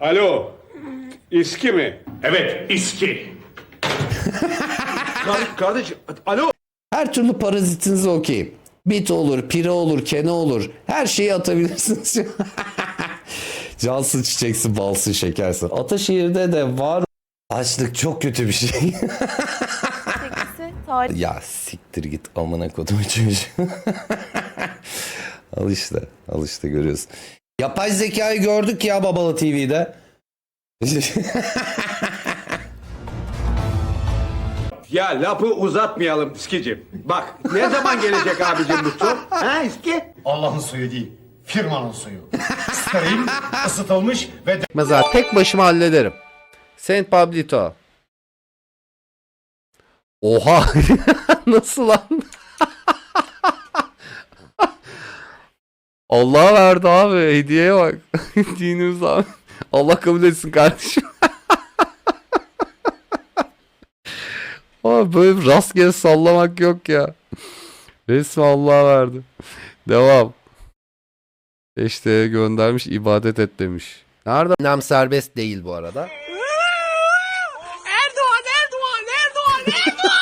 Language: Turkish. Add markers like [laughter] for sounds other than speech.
Alo. İski mi? Evet, İSKİ. [laughs] Kar- kardeş alo. Her türlü parazitinize okeyim. Bit olur, pire olur, kene olur. Her şeyi atabilirsiniz. [laughs] Cansın, çiçeksin, balsın, şekersin. Ataşehir'de de var. Açlık çok kötü bir şey. Tekisi tarih ya siktir git amına kodumu çocuğu. [laughs] al işte. Al işte görüyorsun. Yapay zekayı gördük ya Babalı TV'de. [laughs] Ya lafı uzatmayalım İskicim. Bak ne zaman gelecek abicim bu su? Ha İski? Allah'ın suyu değil, firmanın suyu. Steril, [laughs] ısıtılmış ve Mesela tek başıma hallederim. Saint Pablito. Oha. [laughs] Nasıl lan? Allah verdi abi. Hediyeye bak. [laughs] Dinimiz abi. Allah kabul etsin kardeşim. [laughs] Ama böyle rastgele sallamak yok ya. Resmi Allah verdi. Devam. İşte göndermiş ibadet et demiş. Nerede? Nem serbest değil bu arada. Erdoğan Erdoğan Erdoğan Erdoğan